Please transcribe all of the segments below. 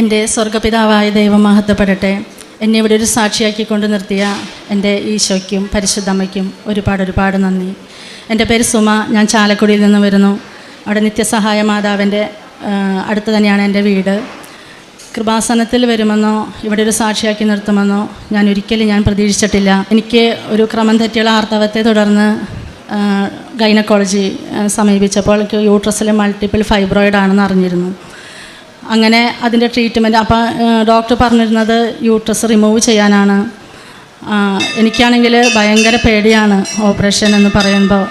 എന്റെ സ്വർഗപിതാവായ ദൈവം മഹത്വപ്പെടട്ടെ. എന്നെ ഇവിടെ ഒരു സാക്ഷിയാക്കി കൊണ്ട് നിർത്തിയ എന്റെ ഈശോയ്ക്കും പരിശുദ്ധമ്മയ്ക്കും ഒരുപാട് ഒരുപാട് നന്ദി. എന്റെ പേര് സുമ ഞാൻ ചാലക്കുടിയിൽ നിന്ന് വരുന്നു. അവിടെ നിത്യസഹായ മാതാവിന്റെ അടുത്ത് തന്നെയാണ് എന്റെ വീട്. കൃപാസനത്തിൽ വരുമെന്നോ ഇവിടെ ഒരു സാക്ഷിയാക്കി നിർത്തുമെന്നോ ഞാൻ ഒരിക്കലും ഞാൻ പ്രതീക്ഷിച്ചിട്ടില്ല. എനിക്ക് ഒരു ക്രമം തെറ്റിയുള്ള ആർത്തവത്തെ തുടർന്ന് ഗൈനക്കോളജി സമീപിച്ചപ്പോൾ എനിക്ക് യൂട്രസിൽ മൾട്ടിപ്പിൾ ഫൈബ്രോയിഡ് ആണെന്ന് അറിഞ്ഞിരുന്നു. അങ്ങനെ അതിന്റെ ട്രീറ്റ്മെന്റ് അപ്പം ഡോക്ടർ പറഞ്ഞിരുന്നത് യൂട്രസ് റിമൂവ് ചെയ്യാനാണ്. എനിക്കാണെങ്കിൽ ഭയങ്കര പേടിയാണ് ഓപ്പറേഷൻ എന്ന് പറയുമ്പോൾ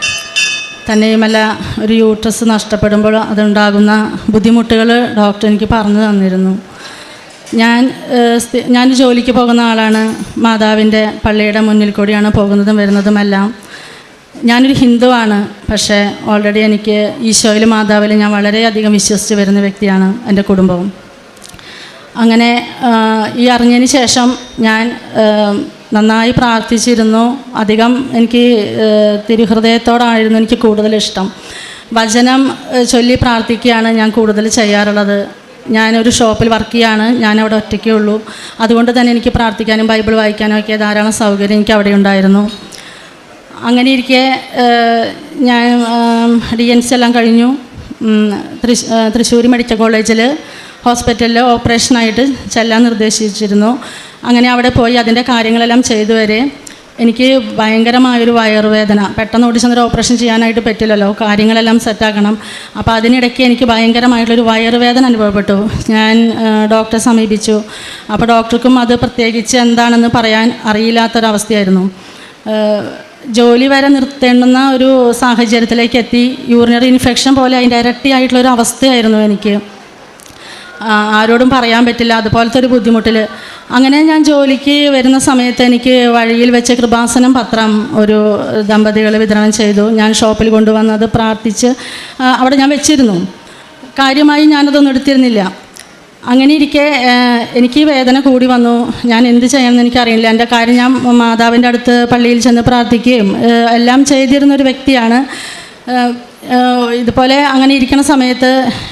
തന്നെയുമല്ല ഒരു യൂട്രസ് നഷ്ടപ്പെടുമ്പോൾ അതുണ്ടാകുന്ന ബുദ്ധിമുട്ടുകൾ ഡോക്ടർ എനിക്ക് പറഞ്ഞു തന്നിരുന്നു. ഞാൻ ഞാൻ ജോലിക്ക് പോകുന്ന ആളാണ്. മാതാവിന്റെ പള്ളിയുടെ മുന്നിൽ കൂടിയാണ് പോകുന്നതും വരുന്നതുമെല്ലാം. ഞാനൊരു ഹിന്ദുവാണ് പക്ഷേ ഓൾറെഡി എനിക്ക് ഈശോയിൽ മാതാവിൽ ഞാൻ വളരെയധികം വിശ്വസിച്ച് വരുന്ന വ്യക്തിയാണ് എന്റെ കുടുംബവും. അങ്ങനെ ഈ അറിഞ്ഞതിന് ശേഷം ഞാൻ നന്നായി പ്രാർത്ഥിച്ചിരുന്നു. അധികം എനിക്ക് തിരുഹൃദയത്തോടായിരുന്നു എനിക്ക് കൂടുതൽ ഇഷ്ടം. വചനം ചൊല്ലി പ്രാർത്ഥിക്കുകയാണ് ഞാൻ കൂടുതൽ ചെയ്യാറുള്ളത്. ഞാനൊരു ഷോപ്പിൽ വർക്ക് ചെയ്യാണ് ഞാനവിടെ ഒറ്റയ്ക്കേ ഉള്ളൂ. അതുകൊണ്ട് തന്നെ എനിക്ക് പ്രാർത്ഥിക്കാനും ബൈബിൾ വായിക്കാനും ഒക്കെ ധാരാളം സൗകര്യം എനിക്ക് അവിടെ ഉണ്ടായിരുന്നു. അങ്ങനെ ഇരിക്കെ ഞാൻ ഡി എൻ സി എല്ലാം കഴിഞ്ഞു. തൃശ് തൃശ്ശൂർ മെഡിക്കൽ കോളേജിൽ ഹോസ്പിറ്റലിൽ ഓപ്പറേഷനായിട്ട് ചെല്ലാൻ നിർദ്ദേശിച്ചിരുന്നു. അങ്ങനെ അവിടെ പോയി അതിന്റെ കാര്യങ്ങളെല്ലാം ചെയ്തു വരെ എനിക്ക് ഭയങ്കരമായൊരു വയറുവേദന. പെട്ടെന്ന് ഓടിച്ചെന്നൊരു ഓപ്പറേഷൻ ചെയ്യാനായിട്ട് പറ്റില്ലല്ലോ. കാര്യങ്ങളെല്ലാം സെറ്റാക്കണം. അപ്പോൾ അതിനിടയ്ക്ക് എനിക്ക് ഭയങ്കരമായിട്ടുള്ളൊരു വയറുവേദന അനുഭവപ്പെട്ടു. ഞാൻ ഡോക്ടറെ സമീപിച്ചു. അപ്പോൾ ഡോക്ടർക്കും അത് പ്രത്യേകിച്ച് എന്താണെന്ന് പറയാൻ അറിയില്ലാത്തൊരവസ്ഥയായിരുന്നു. ജോലി വരെ നിർത്തേണ്ടുന്ന ഒരു സാഹചര്യത്തിലേക്ക് എത്തി. യൂറിനറി ഇൻഫെക്ഷൻ പോലെ അതിന്റെ ഇരട്ടിയായിട്ടുള്ള ഒരു അവസ്ഥയായിരുന്നു എനിക്ക്. ആരോടും പറയാൻ പറ്റില്ല. അതുപോലത്തെ ഒരു ബുദ്ധിമുട്ടിൽ അങ്ങനെ ഞാൻ ജോലിക്ക് വരുന്ന സമയത്ത് എനിക്ക് വഴിയിൽ വെച്ച കൃപാസനം പത്രം ഒരു ദമ്പതികൾ വിതരണം ചെയ്തു. ഞാൻ ഷോപ്പിൽ കൊണ്ടുവന്നത് പ്രാർത്ഥിച്ച് അവിടെ ഞാൻ വെച്ചിരുന്നു. കാര്യമായി ഞാനതൊന്നും എടുത്തിരുന്നില്ല. അങ്ങനെ ഇരിക്കെ എനിക്ക് വേദന കൂടി വന്നു. ഞാൻ എന്ത് ചെയ്യണമെന്ന് എനിക്കറിയില്ല. എന്റെ കാര്യം ഞാൻ മാതാവിന്റെ അടുത്ത് പള്ളിയിൽ ചെന്ന് പ്രാർത്ഥിക്കുകയും എല്ലാം ചെയ്തിരുന്ന ഒരു വ്യക്തിയാണ്. ഇതുപോലെ അങ്ങനെ ഇരിക്കുന്ന സമയത്ത്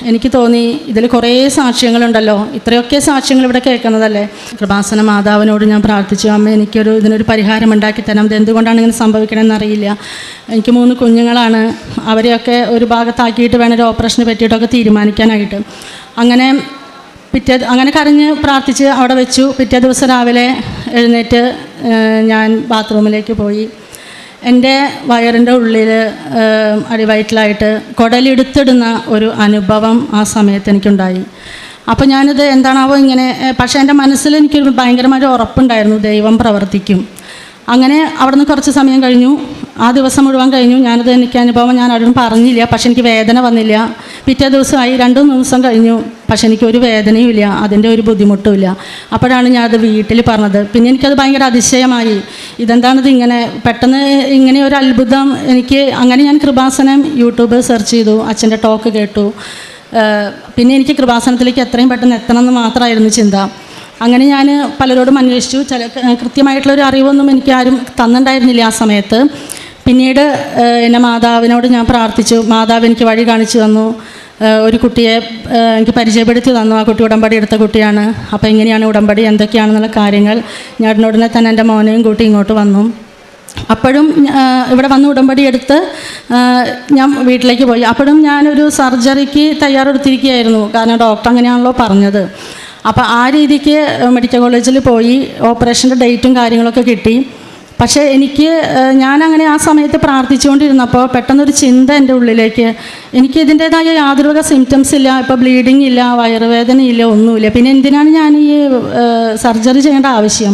എനിക്ക് തോന്നി ഇതിൽ കുറേ സാക്ഷ്യങ്ങളുണ്ടല്ലോ. ഇത്രയൊക്കെ സാക്ഷ്യങ്ങൾ ഇവിടെ കേൾക്കുന്നതല്ലേ? കൃപാസന മാതാവിനോട് ഞാൻ പ്രാർത്ഥിച്ചു അമ്മ എനിക്കൊരു ഇതിനൊരു പരിഹാരം ഉണ്ടാക്കി തരാം ഇത് എന്തുകൊണ്ടാണ് ഇങ്ങനെ സംഭവിക്കണമെന്ന് അറിയില്ല. എനിക്ക് മൂന്ന് കുഞ്ഞുങ്ങളാണ്. അവരെയൊക്കെ ഒരു ഭാഗത്താക്കിയിട്ട് വേണം ഒരു ഓപ്പറേഷനെ പറ്റിയിട്ടൊക്കെ തീരുമാനിക്കാനായിട്ട്. അങ്ങനെ പിറ്റേ അങ്ങനെ കരഞ്ഞ് പ്രാർത്ഥിച്ച് അവിടെ വെച്ചു. പിറ്റേ ദിവസം രാവിലെ എഴുന്നേറ്റ് ഞാൻ ബാത്റൂമിലേക്ക് പോയി. എന്റെ വയറിന്റെ ഉള്ളിൽ അടിവയറ്റിലായിട്ട് കുടലെടുത്തിടുന്ന ഒരു അനുഭവം ആ സമയത്ത് എനിക്കുണ്ടായി. അപ്പോൾ ഞാനിത് എന്താണാവോ ഇങ്ങനെ പക്ഷേ എന്റെ മനസ്സിൽ എനിക്കൊരു ഭയങ്കരമായൊരു ഉറപ്പുണ്ടായിരുന്നു ദൈവം പ്രവർത്തിക്കും. അങ്ങനെ അവിടെ നിന്ന് കുറച്ച് സമയം കഴിഞ്ഞു. ആ ദിവസം മുഴുവൻ കഴിഞ്ഞു. ഞാനത് എനിക്ക് അനുഭവം ഞാൻ അവിടെ പറഞ്ഞില്ല. പക്ഷെ എനിക്ക് വേദന വന്നില്ല. പിറ്റേ ദിവസമായി രണ്ടു ദിവസം കഴിഞ്ഞു. പക്ഷെ എനിക്ക് ഒരു വേദനയും ഇല്ല അതിന്റെ ഒരു ബുദ്ധിമുട്ടും ഇല്ല. അപ്പോഴാണ് ഞാൻ അത് വീട്ടിൽ പറഞ്ഞത്. പിന്നെ എനിക്കത് ഭയങ്കര അതിശയമായി. ഇതെന്താണിത് ഇങ്ങനെ? പെട്ടെന്ന് ഇങ്ങനെ ഒരു അത്ഭുതം എനിക്ക് അങ്ങനെ ഞാൻ കൃപാസനം യൂട്യൂബ് സെർച്ച് ചെയ്തു അച്ഛന്റെ ടോക്ക് കേട്ടു. പിന്നെ എനിക്ക് കൃപാസനത്തിലേക്ക് എത്രയും പെട്ടെന്ന് എത്തണം എന്ന് മാത്രമായിരുന്നു ചിന്ത. അങ്ങനെ ഞാൻ പലരോടും അന്വേഷിച്ചു. ചില കൃത്യമായിട്ടുള്ള ഒരു അറിവൊന്നും എനിക്ക് ആരും തന്നിട്ടുണ്ടായിരുന്നില്ല ആ സമയത്ത്. പിന്നീട് എന്റെ മാതാവിനോട് ഞാൻ പ്രാർത്ഥിച്ചു. മാതാവ് എനിക്ക് വഴി കാണിച്ചു തന്നു. ഒരു കുട്ടിയെ എനിക്ക് പരിചയപ്പെടുത്തി തന്നു. ആ കുട്ടി ഉടമ്പടി എടുത്ത കുട്ടിയാണ്. അപ്പോൾ എങ്ങനെയാണ് ഉടമ്പടി? എന്തൊക്കെയാണെന്നുള്ള കാര്യങ്ങൾ ഞാൻ ഉടനെ തന്നെ എന്റെ മോനെയും കൂട്ടി ഇങ്ങോട്ട് വന്നു. അപ്പോഴും ഇവിടെ വന്ന് ഉടമ്പടി എടുത്ത് ഞാൻ വീട്ടിലേക്ക് പോയി. അപ്പോഴും ഞാനൊരു സർജറിക്ക് തയ്യാറെടുത്തിരിക്കുകയായിരുന്നു. കാരണം ഡോക്ടർ അങ്ങനെയാണല്ലോ പറഞ്ഞത്. അപ്പോൾ ആ രീതിക്ക് മെഡിക്കൽ കോളേജിൽ പോയി ഓപ്പറേഷന്റെ ഡേറ്റും കാര്യങ്ങളൊക്കെ കിട്ടി. പക്ഷേ എനിക്ക് ഞാൻ ഞാനങ്ങനെ ആ സമയത്ത് പ്രാർത്ഥിച്ചുകൊണ്ടിരുന്നപ്പോൾ പെട്ടെന്നൊരു ചിന്ത എന്റെ ഉള്ളിലേക്ക് എനിക്ക് ഇതിന്റേതായ യാതൊരു വക സിംറ്റംസ് ഇല്ല ഇപ്പോൾ ബ്ലീഡിങ് ഇല്ല വയറുവേദന ഇല്ല ഒന്നുമില്ല. പിന്നെ എന്തിനാണ് ഞാൻ ഈ സർജറി ചെയ്യേണ്ട ആവശ്യം?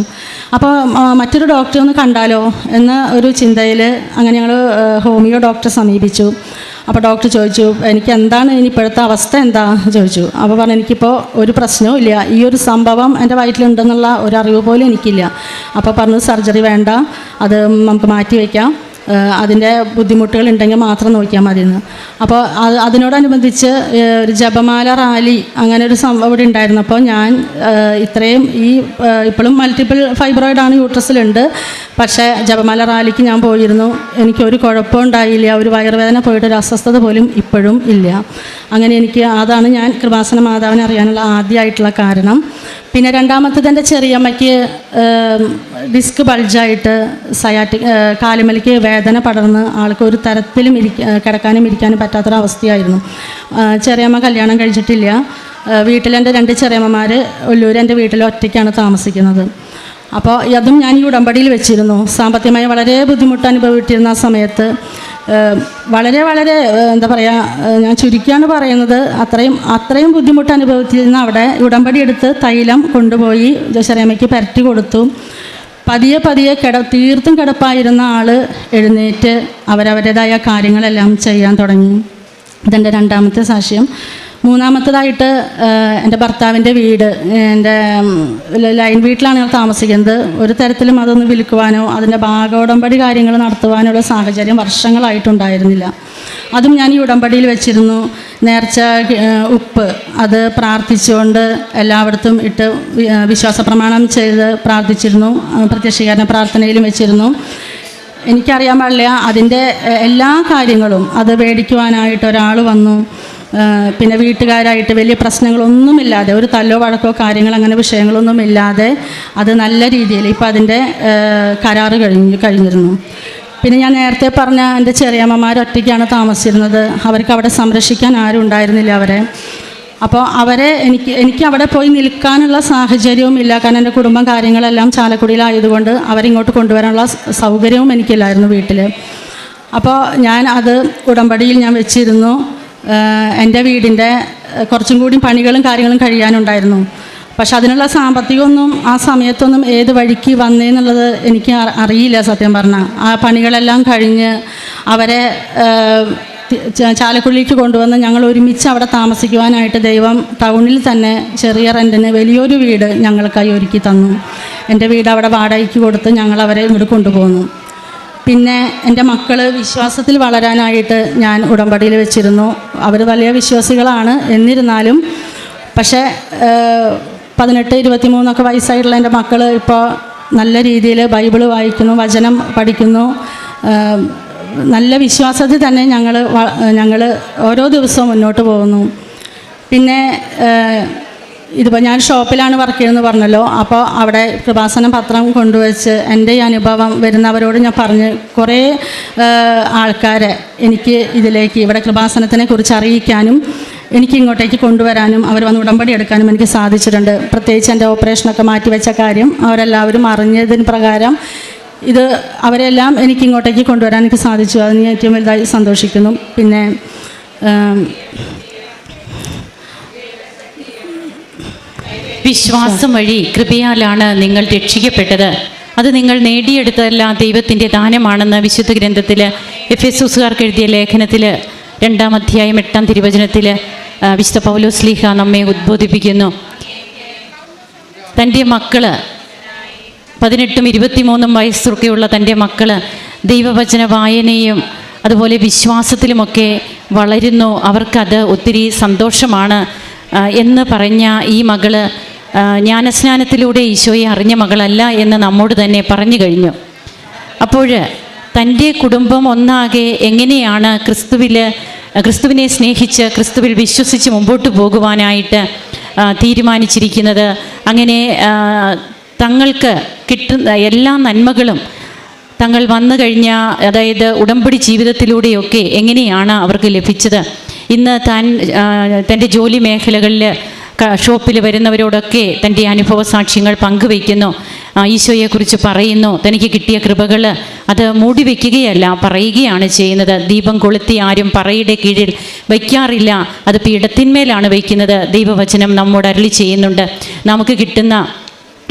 അപ്പോൾ മറ്റൊരു ഡോക്ടറെ ഒന്ന് കണ്ടാലോ എന്ന ഒരു ചിന്തയിൽ അങ്ങനെ ഞങ്ങൾ ഹോമിയോ ഡോക്ടറെ സമീപിച്ചു. അപ്പോൾ ഡോക്ടർ ചോദിച്ചു എനിക്ക് എന്താണ് ഇനി ഇപ്പോഴത്തെ അവസ്ഥ എന്താ? ചോദിച്ചു. അപ്പോൾ പറഞ്ഞു എനിക്കിപ്പോൾ ഒരു പ്രശ്നവും ഇല്ല. ഈ ഒരു സംഭവം എന്റെ വയറ്റിലുണ്ടെന്നുള്ള ഒരു അറിവ് പോലും എനിക്കില്ല. അപ്പോൾ പറഞ്ഞു സർജറി വേണ്ട. അത് നമുക്ക് മാറ്റി വയ്ക്കാം അതിന്റെ ബുദ്ധിമുട്ടുകൾ ഉണ്ടെങ്കിൽ മാത്രം നോക്കിയാൽ മതി എന്ന് അപ്പോൾ അത് അതിനോടനുബന്ധിച്ച് ഒരു ജപമാല റാലി അങ്ങനെ ഒരു സംഭവം ഇവിടെ ഉണ്ടായിരുന്നപ്പോൾ ഞാൻ ഇത്രയും ഈ ഇപ്പോഴും മൾട്ടിപ്പിൾ ഫൈബ്രോയിഡാണ് യൂട്രസിലുണ്ട്. പക്ഷേ ജപമാല റാലിക്ക് ഞാൻ പോയിരുന്നു. എനിക്കൊരു കുഴപ്പവും ഉണ്ടായില്ല. ഒരു വയറുവേദന പോയിട്ട് ഒരു അസ്വസ്ഥത പോലും ഇപ്പോഴും ഇല്ല. അങ്ങനെ എനിക്ക് അതാണ് ഞാൻ കൃപാസന മാതാവിനെ അറിയാനുള്ള ആദ്യമായിട്ടുള്ള കാരണം. പിന്നെ രണ്ടാമത്തത് എന്റെ ചെറിയമ്മയ്ക്ക് ഡിസ്ക് ബൾജായിട്ട് സയാറ്റിക് കാലുമലിക്ക് വേദന പടർന്ന് ആൾക്ക് ഒരു തരത്തിലും ഇരിക്ക കിടക്കാനും ഇരിക്കാനും പറ്റാത്തൊരവസ്ഥയായിരുന്നു. ചെറിയമ്മ കല്യാണം കഴിച്ചിട്ടില്ല. വീട്ടിലെന്റെ രണ്ട് ചെറിയമ്മമാർ ഒല്ലൂർ എന്റെ വീട്ടിൽ ഒറ്റയ്ക്കാണ് താമസിക്കുന്നത്. അപ്പോൾ അതും ഞാൻ ഈ ഉടമ്പടിയിൽ വെച്ചിരുന്നു. സാമ്പത്തികമായി വളരെ ബുദ്ധിമുട്ട് അനുഭവിച്ചിരുന്ന ആ സമയത്ത് വളരെ വളരെ എന്താ പറയുക ഞാൻ ചുരുക്കിയാണ് പറയുന്നത്. അത്രയും അത്രയും ബുദ്ധിമുട്ട് അനുഭവിച്ചിരുന്ന അവിടെ ഉടമ്പടി എടുത്ത് തൈലം കൊണ്ടുപോയി ദശരമയ്ക്ക് പരറ്റി കൊടുത്തു. പതിയെ പതിയെ കിട തീർത്തും കിടപ്പായിരുന്ന ആൾ എഴുന്നേറ്റ് അവരവരുടേതായ കാര്യങ്ങളെല്ലാം ചെയ്യാൻ തുടങ്ങി. ഇതെന്റെ രണ്ടാമത്തെ സാക്ഷ്യം. മൂന്നാമത്തതായിട്ട് എന്റെ ഭർത്താവിന്റെ വീട് എന്റെ ലൈൻ വീട്ടിലാണ് ഞങ്ങൾ താമസിക്കുന്നത്. ഒരു തരത്തിലും അതൊന്ന് വിൽക്കുവാനോ അതിന്റെ ഭാഗോടമ്പടി കാര്യങ്ങൾ നടത്തുവാനുള്ള സാഹചര്യം വർഷങ്ങളായിട്ടുണ്ടായിരുന്നില്ല. അതും ഞാൻ ഈ ഉടമ്പടിയിൽ വെച്ചിരുന്നു. നേർച്ച ഉപ്പ് അത് പ്രാർത്ഥിച്ചുകൊണ്ട് എല്ലായിടത്തും ഇട്ട് വിശ്വാസ പ്രമാണം ചെയ്ത് പ്രാർത്ഥിച്ചിരുന്നു. പ്രത്യക്ഷീകരണ പ്രാർത്ഥനയിലും വെച്ചിരുന്നു. എനിക്കറിയാൻ പാടില്ല അതിന്റെ എല്ലാ കാര്യങ്ങളും അത് മേടിക്കുവാനായിട്ട് ഒരാൾ വന്നു. പിന്നെ വീട്ടുകാരായിട്ട് വലിയ പ്രശ്നങ്ങളൊന്നുമില്ലാതെ ഒരു തല്ലോ വഴക്കോ കാര്യങ്ങൾ അങ്ങനെ വിഷയങ്ങളൊന്നും ഇല്ലാതെ അത് നല്ല രീതിയിൽ ഇപ്പോൾ അതിന്റെ കരാറ് കഴിഞ്ഞു കഴിഞ്ഞിരുന്നു. പിന്നെ ഞാൻ നേരത്തെ പറഞ്ഞ എന്റെ ചെറിയമ്മമാർ ഒറ്റയ്ക്കാണ് താമസിച്ചിരുന്നത്. അവർക്ക് അവിടെ സംരക്ഷിക്കാൻ ആരും ഉണ്ടായിരുന്നില്ല അവരെ. അപ്പോൾ അവരെ എനിക്ക് എനിക്ക് അവിടെ പോയി നിൽക്കാനുള്ള സാഹചര്യവും ഇല്ല. കാരണം എന്റെ കുടുംബം കാര്യങ്ങളെല്ലാം ചാലക്കുടിയിലായതുകൊണ്ട് അവരിങ്ങോട്ട് കൊണ്ടുവരാനുള്ള സൗകര്യവും എനിക്കില്ലായിരുന്നു വീട്ടിൽ അപ്പോൾ ഞാൻ അത് ഉടമ്പടിയിൽ ഞാൻ വെച്ചിരുന്നു. എന്റെ വീടിന്റെ കുറച്ചും കൂടി പണികളും കാര്യങ്ങളും കഴിയാനുണ്ടായിരുന്നു. പക്ഷെ അതിനുള്ള സാമ്പത്തികമൊന്നും ആ സമയത്തൊന്നും ഏത് വഴിക്ക് വന്നേന്നുള്ളത് എനിക്ക് അറിയില്ല സത്യം പറഞ്ഞാൽ. ആ പണികളെല്ലാം കഴിഞ്ഞ് അവരെ ചാലക്കുള്ളിലേക്ക് കൊണ്ടുവന്ന് ഞങ്ങൾ ഒരുമിച്ച് അവിടെ താമസിക്കുവാനായിട്ട് ദൈവം ടൗണിൽ തന്നെ ചെറിയ റെന്റിന് വലിയൊരു വീട് ഞങ്ങൾക്കായി ഒരുക്കി തന്നു. എന്റെ വീട് അവിടെ വാടകയ്ക്ക് കൊടുത്ത് ഞങ്ങൾ അവരെ ഇങ്ങോട്ട് കൊണ്ടുപോന്നു. പിന്നെ എന്റെ മക്കൾ വിശ്വാസത്തിൽ വളരാനായിട്ട് ഞാൻ ഉടമ്പടിയിൽ വെച്ചിരുന്നു. അവർ വലിയ വിശ്വാസികളാണ് എന്നിരുന്നാലും പക്ഷേ പതിനെട്ട് ഇരുപത്തി മൂന്നൊക്കെ വയസ്സായിട്ടുള്ള എന്റെ മക്കൾ ഇപ്പോൾ നല്ല രീതിയിൽ ബൈബിൾ വായിക്കുന്നു വചനം പഠിക്കുന്നു. നല്ല വിശ്വാസത്തിൽ തന്നെ ഞങ്ങൾ ഞങ്ങൾ ഓരോ ദിവസവും മുന്നോട്ട് പോകുന്നു. പിന്നെ ഇതിപ്പോൾ ഞാൻ ഷോപ്പിലാണ് വർക്ക് ചെയ്യുന്നത് പറഞ്ഞല്ലോ. അപ്പോൾ അവിടെ കൃപാസനം പത്രം കൊണ്ടുവച്ച് എന്റെ ഈ അനുഭവം വരുന്നവരോട് ഞാൻ പറഞ്ഞ് കുറേ ആൾക്കാരെ എനിക്ക് ഇതിലേക്ക് ഇവിടെ കൃപാസനത്തിനെ കുറിച്ച് അറിയിക്കാനും എനിക്ക് ഇങ്ങോട്ടേക്ക് കൊണ്ടുവരാനും അവർ വന്ന് ഉടമ്പടി എടുക്കാനും എനിക്ക് സാധിച്ചിട്ടുണ്ട്. പ്രത്യേകിച്ച് എന്റെ ഓപ്പറേഷനൊക്കെ മാറ്റിവെച്ച കാര്യം അവരെല്ലാവരും അറിഞ്ഞതിന് പ്രകാരം ഇത് അവരെല്ലാം എനിക്ക് ഇങ്ങോട്ടേക്ക് കൊണ്ടുവരാൻ എനിക്ക് സാധിച്ചു. അതിന് ഏറ്റവും വലുതായി സന്തോഷിക്കുന്നു. പിന്നെ വിശ്വാസം വഴി കൃപയാലാണ് നിങ്ങൾ രക്ഷിക്കപ്പെട്ടത്. അത് നിങ്ങൾ നേടിയെടുത്തതല്ല ദൈവത്തിന്റെ ദാനമാണെന്ന് വിശുദ്ധ ഗ്രന്ഥത്തിൽ എഫ് എസ് ഉസുകാർക്ക് എഴുതിയ ലേഖനത്തിൽ രണ്ടാം അധ്യായം എട്ടാം തിരുവചനത്തിൽ വിശുദ്ധ പൗലോസ്ലീഹ നമ്മെ ഉദ്ബോധിപ്പിക്കുന്നു. തന്റെ മക്കൾ പതിനെട്ടും ഇരുപത്തിമൂന്നും വയസ്സൊക്കെയുള്ള തന്റെ മക്കൾ ദൈവവചന വായനയും അതുപോലെ വിശ്വാസത്തിലുമൊക്കെ വളരുന്നു. അവർക്കത് ഒത്തിരി സന്തോഷമാണ് എന്ന് പറഞ്ഞ ഈ മകൾ ജ്ഞാനസ്നാനത്തിലൂടെ ഈശോയെ അറിഞ്ഞ മകളല്ല എന്ന് നമ്മോട് തന്നെ പറഞ്ഞു കഴിഞ്ഞു. അപ്പോൾ തന്റെ കുടുംബം ഒന്നാകെ എങ്ങനെയാണ് ക്രിസ്തുവിൽ ക്രിസ്തുവിനെ സ്നേഹിച്ച് ക്രിസ്തുവിൽ വിശ്വസിച്ച് മുമ്പോട്ട് പോകുവാനായിട്ട് തീരുമാനിച്ചിരിക്കുന്നത്? അങ്ങനെ തങ്ങൾക്ക് കിട്ടുന്ന എല്ലാ നന്മകളും തങ്ങൾ വന്നു കഴിഞ്ഞ അതായത് ഉടമ്പടി ജീവിതത്തിലൂടെയൊക്കെ എങ്ങനെയാണ് അവർക്ക് ലഭിച്ചത്? ഇന്ന് താൻ തന്റെ ജോലി മേഖലകളിൽ ഷോപ്പിൽ വരുന്നവരോടൊക്കെ തന്റെ അനുഭവ സാക്ഷ്യങ്ങൾ പങ്കുവയ്ക്കുന്നു. ഈശോയെക്കുറിച്ച് പറയുന്നു തനിക്ക് കിട്ടിയ കൃപകൾ അത് മൂടി വയ്ക്കുകയല്ല പറയുകയാണ് ചെയ്യുന്നത്. ദീപം കൊളുത്തി ആരും പറയുടെ കീഴിൽ വയ്ക്കാറില്ല. അത് പീഠത്തിന്മേലാണ് വയ്ക്കുന്നത്. ദൈവവചനം നമ്മോട് അരളി ചെയ്യുന്നുണ്ട്. നമുക്ക് കിട്ടുന്ന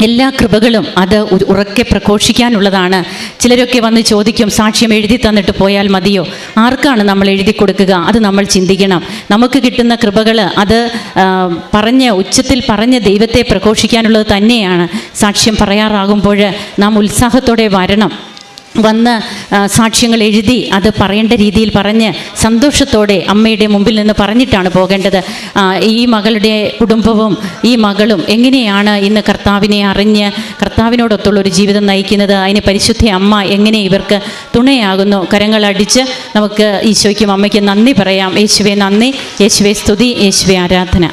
എല്ലാ കൃപകളും അത് ഉറക്കെ പ്രഘോഷിക്കാനുള്ളതാണ്. ചിലരൊക്കെ വന്ന് ചോദിക്കും സാക്ഷ്യം എഴുതി തന്നിട്ട് പോയാൽ മതിയോ? ആർക്കാണ് നമ്മൾ എഴുതി കൊടുക്കുക? അത് നമ്മൾ ചിന്തിക്കണം. നമുക്ക് കിട്ടുന്ന കൃപകൾ അത് പറഞ്ഞ് ഉച്ചത്തിൽ പറഞ്ഞ് ദൈവത്തെ പ്രഘോഷിക്കാനുള്ളത് തന്നെയാണ്. സാക്ഷ്യം പറയാറാകുമ്പോൾ നാം ഉത്സാഹത്തോടെ വരണം. വന്ന് സാക്ഷ്യങ്ങൾ എഴുതി അത് പറയേണ്ട രീതിയിൽ പറഞ്ഞ് സന്തോഷത്തോടെ അമ്മയുടെ മുമ്പിൽ നിന്ന് പറഞ്ഞിട്ടാണ് പോകേണ്ടത്. ഈ മകളുടെ കുടുംബവും ഈ മകളും എങ്ങനെയാണ് ഇന്ന് കർത്താവിനെ അറിഞ്ഞ് കർത്താവിനോടൊത്തുള്ള ഒരു ജീവിതം നയിക്കുന്നത്? അതിന് പരിശുദ്ധ അമ്മ എങ്ങനെ ഇവർക്ക് തുണയാകുന്നു? കരങ്ങളടിച്ച് നമുക്ക് ഈശോയ്ക്കും അമ്മയ്ക്കും നന്ദി പറയാം. യേശുവെ നന്ദി. യേശുവെ സ്തുതി. യേശുവെ ആരാധന.